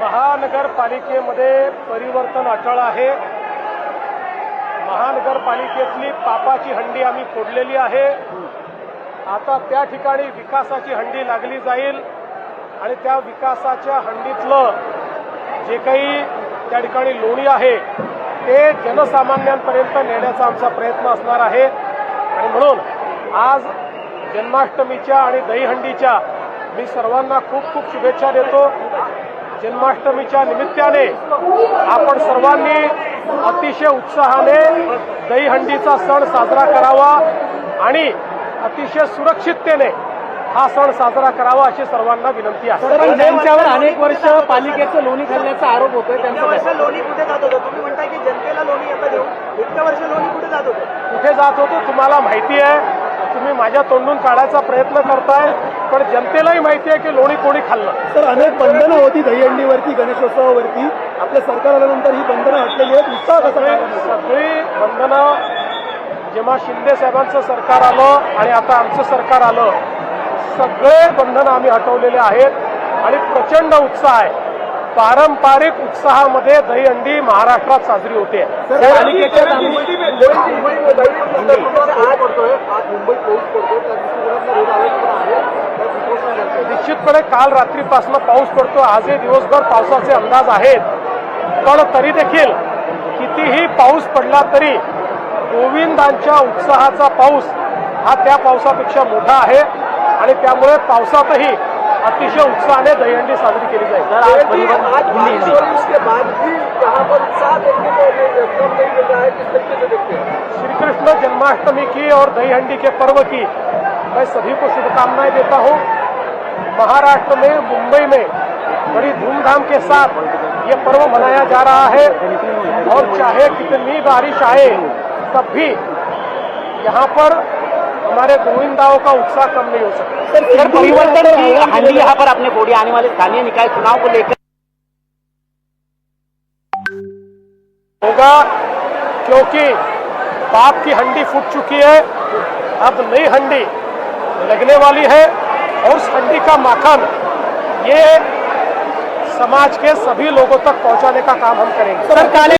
महानगरपालिकेमध्ये परिवर्तन अटळ आहे. महानगरपालिकेतली पापाची हंडी आम्ही फोडलेली आहे. आता त्या ठिकाणी विकासाची हंडी लागली जाईल आणि त्या विकासाच्या हंडीतलं जे काही त्या ठिकाणी लोणी आहे ते जनसामान्यांपर्यंत नेण्याचा आमचा प्रयत्न असणार आहे. आणि म्हणून आज जन्माष्टमीच्या आणि दहीहंडीच्या मी सर्वांना खूप खूप शुभेच्छा देतो. जन्माष्टमीच्या निमित्ताने आपण सर्वांनी अतिशय उत्साहाने दहीहंडीचा सण साजरा करावा आणि अतिशय सुरक्षिततेने हा सण साजरा करावा अशी सर्वांना विनंती आहे. पण त्यांच्यावर अनेक वर्ष पालिकेचं लोणी खाल्ल्याचा आरोप होतोय इतक्या त्यांचा वर्ष लोणी कुठे जात होतं? तुम्ही म्हणताय की जनतेला लोणी आता देऊ इतक्या वर्ष लोणी कुठे जात होतं? कुठे जात होतो तुम्हाला माहिती आहे. तुम्ही माझ्या तोंडून काढायचा प्रयत्न करताय पण जनतेलाही माहिती आहे की लोणी कोणी खाल्लं. तर अनेक बंधनं होती दहीहंडीवरती गणेशोत्सवावरती. आपल्या सरकार आल्यानंतर ही बंधनं हटलेली आहेत. उत्साह कसा सगळी बंधनं जेव्हा शिंदे साहेबांचं सरकार आलं आणि आता आमचं सरकार आलं सगळे बंधनं आम्ही हटवलेले आहेत. आणि प्रचंड उत्साह आहे. पारंपरिक उत्साहामध्ये दहीहंडी महाराष्ट्रात साजरी होते. निश्चितपणे काल रात्रीपासून पाऊस पडतो आजही दिवसभर पावसाचे अंदाज आहेत. पण तरी देखील कितीही पाऊस पडला तरी गोविंदांच्या उत्साहाचा पाऊस हा त्या पावसापेक्षा मोठा आहे. आणि त्यामुळे पावसातही अतिशय उत्साहाने दहीहंडी साजरी केली जाईल. आज परिवर्तन- हिंदी, हिंदी. उसके बाद भी यहाँ पर उत्साह देखने को कम नहीं मिल रहा किस तरीके से देखते हैं? श्री कृष्ण जन्माष्टमी की और दही हंडी के पर्व की मैं सभी को शुभकामनाएँ देता हूँ। महाराष्ट्र में मुंबई में बड़ी धूमधाम के साथ ये पर्व मनाया जा रहा है। और चाहे कितनी बारिश आए तब भी यहाँ पर हमारे गोविंदाओं का उत्साह कम नहीं हो सकता। सर परिवर्तन की यहाँ पर आपने फोड़ी आने वाले स्थानीय निकाय चुनाव को लेकर होगा क्योंकि पाप की हंडी फूट चुकी है। अब नई हंडी लगने वाली है और उस हंडी का माखन ये समाज के सभी लोगों तक पहुँचाने का काम हम करेंगे। सर काले